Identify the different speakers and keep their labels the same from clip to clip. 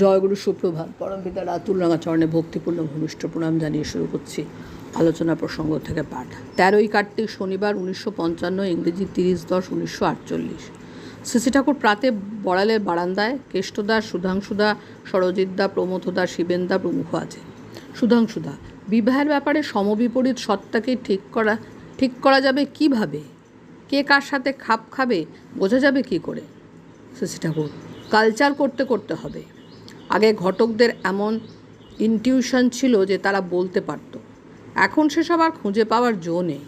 Speaker 1: জয়গুরু সুপ্রভাত। পরমপিতা রাতুল রাঙা চরণে ভক্তিপূর্ণ ভূমিষ্ঠ প্রণাম জানিয়ে শুরু করছি আলোচনা প্রসঙ্গ থেকে পাঠ। তেরোই কার্তিক শনিবার উনিশশো পঞ্চান্ন, ইংরেজি তিরিশ দশ, উনিশশো আটচল্লিশ। শ্রী ঠাকুর প্রাতে বড়ালের বারান্দায় কেষ্টদা, সুধাংশুদা সরজিৎদা প্রমথদা, শিবেন্দা প্রমুখ আছে সুধাংশুদা, বিবাহের ব্যাপারে সমবিপরীত সত্তাকে ঠিক করা ঠিক করা যাবে কীভাবে? কে কার সাথে খাপ খাবে? বোঝা যাবে কি করে? শশী ঠাকুর কালচার করতে করতে হবে। আগে ঘটকদের এমন ইনটিউশন ছিল যে তারা বলতে পারত। এখন সেসব আর খুঁজে পাওয়ার জো নেই।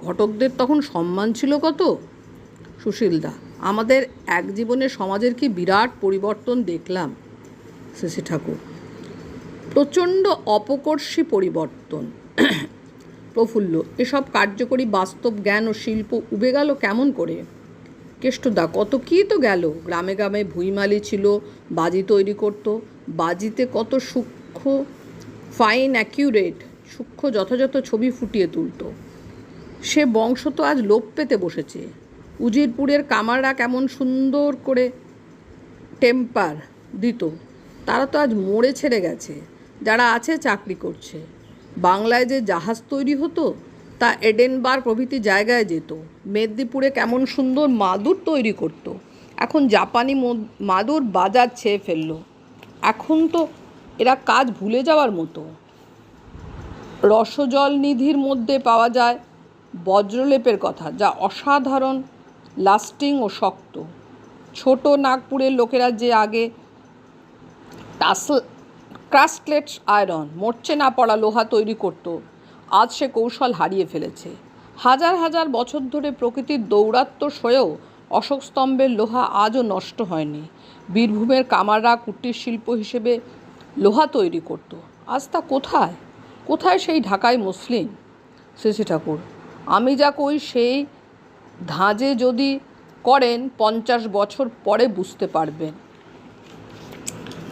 Speaker 1: ঘটকদের তখন সম্মান ছিল কত? সুশীলদা, আমাদের এক জীবনে সমাজের কি বিরাট পরিবর্তন দেখলাম? শশী ঠাকুর, প্রচণ্ড অপকর্ষী পরিবর্তন। প্রফুল্ল, এসব কার্যকরী বাস্তব জ্ঞান ও শিল্প উবে গেল কেমন করে? কেষ্টদা কত কী তো গেল? গ্রামে গ্রামে ভুইমালি ছিল, বাজি তৈরি করত। বাজিতে কত সূক্ষ্ম ফাইন অ্যাকিউরেট সূক্ষ্ম যথাযথ ছবি ফুটিয়ে তুলতো। সে বংশ তো আজ লোপ পেতে বসেছে। উজিরপুরের কামাররা কেমন সুন্দর করে টেম্পার দিত। তারা তো আজ মরে ছেড়ে গেছে। যারা আছে চাকরি করছে। বাংলায় যে জাহাজ তৈরি হতো তা এডেনবার প্রভৃতি জায়গায় যেত। মেদিনীপুরে কেমন সুন্দর মাদুর তৈরি করত। এখন জাপানি মাদুর বাজার ছেয়ে ফেলল। এখন তো এরা কাজ ভুলে যাওয়ার মতো। রসজল নিধির মধ্যে পাওয়া যায় বজ্রলেপের কথা, যা অসাধারণ, লাস্টিং ও শক্ত। ছোট নাগপুরের লোকেরা যে আগে টাসল ক্রাস্টলেটস আয়রন, মরচে না পড়া লোহা তৈরি করত আজ সে কৌশল হারিয়ে ফেলেছে। হাজার হাজার বছর ধরে প্রকৃতির দৌরাত্ম্য সয়েও অশোক স্তম্ভের লোহা আজও নষ্ট হয়নি। বীরভূমের কামাররা কুটির শিল্প হিসেবে লোহা তৈরি করত। আজ তা কোথায়? কোথায় সেই ঢাকায় মুসলিম শ্রী ঠাকুর, আমি যা কই সেই ধাঁজে যদি করেন পঞ্চাশ বছর পরে বুঝতে পারবেন।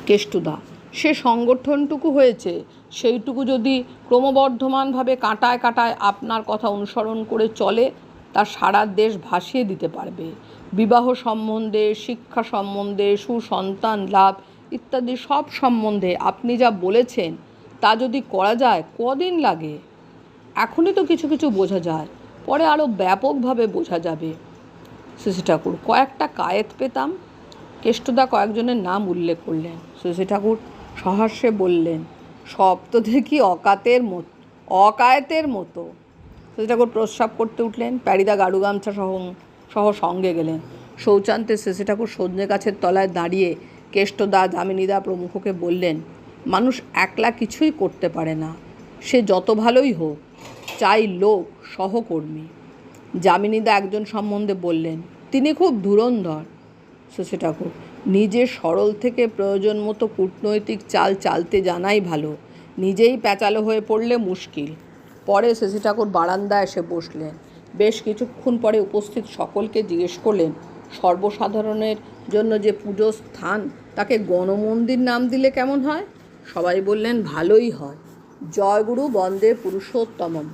Speaker 1: কেষ্টুদা, সে সংগঠনটুকু হয়েছে সেইটুকু যদি ক্রমবর্ধমানভাবে কাঁটায় কাঁটায় আপনার কথা অনুসরণ করে চলে, তা সারা দেশ ভাসিয়ে দিতে পারবে। বিবাহ সম্বন্ধে, শিক্ষা সম্বন্ধে, সুসন্তান লাভ ইত্যাদি সব সম্বন্ধে আপনি যা বলেছেন, তা যদি করা যায়, কদিন লাগে? এখনই তো কিছু কিছু বোঝা যায়। পরে আরও ব্যাপকভাবে বোঝা যাবে। শ্রী ঠাকুর, কয়েকটা কায়েত পেতাম। কেষ্টদা কয়েকজনের নাম উল্লেখ করলেন। শশী ঠাকুর সহাস্যে বললেন সব তো দেখি অকাতের মতো, অকায়েতের মতো। ঠাকুর প্রস্রাব করতে উঠলেন, প্যারিদা গাড়ু গামছা সহ সহ সঙ্গে গেলেন। শৌচান্তে শেষে ঠাকুর সজনে গাছের তলায় দাঁড়িয়ে কেষ্টদা যামিনীদা প্রমুখকে বললেন, মানুষ একলা কিছুই করতে পারে না। সে যত ভালোই হোক, চাই লোক সহকর্মী। যামিনীদা একজন সম্বন্ধে বললেন, তিনি খুব ধুরন্ধর। শশী ঠাকুর নিজে সরল থেকে প্রয়োজন মতো কূটনৈতিক চাল চালতে জানাই ভালো। নিজেই প্যাচালো হয়ে পড়লে মুশকিল। পরে শশী ঠাকুর বারান্দায় এসে বসলেন। বেশ কিছুক্ষণ পরে উপস্থিত সকলকে জিজ্ঞেস করলেন, সর্বসাধারণের জন্য যে পুজোর স্থান, তাকে গণমন্দির নাম দিলে কেমন হয়? সবাই বললেন, ভালোই হয়। জয়গুরু বন্দে পুরুষোত্তমম।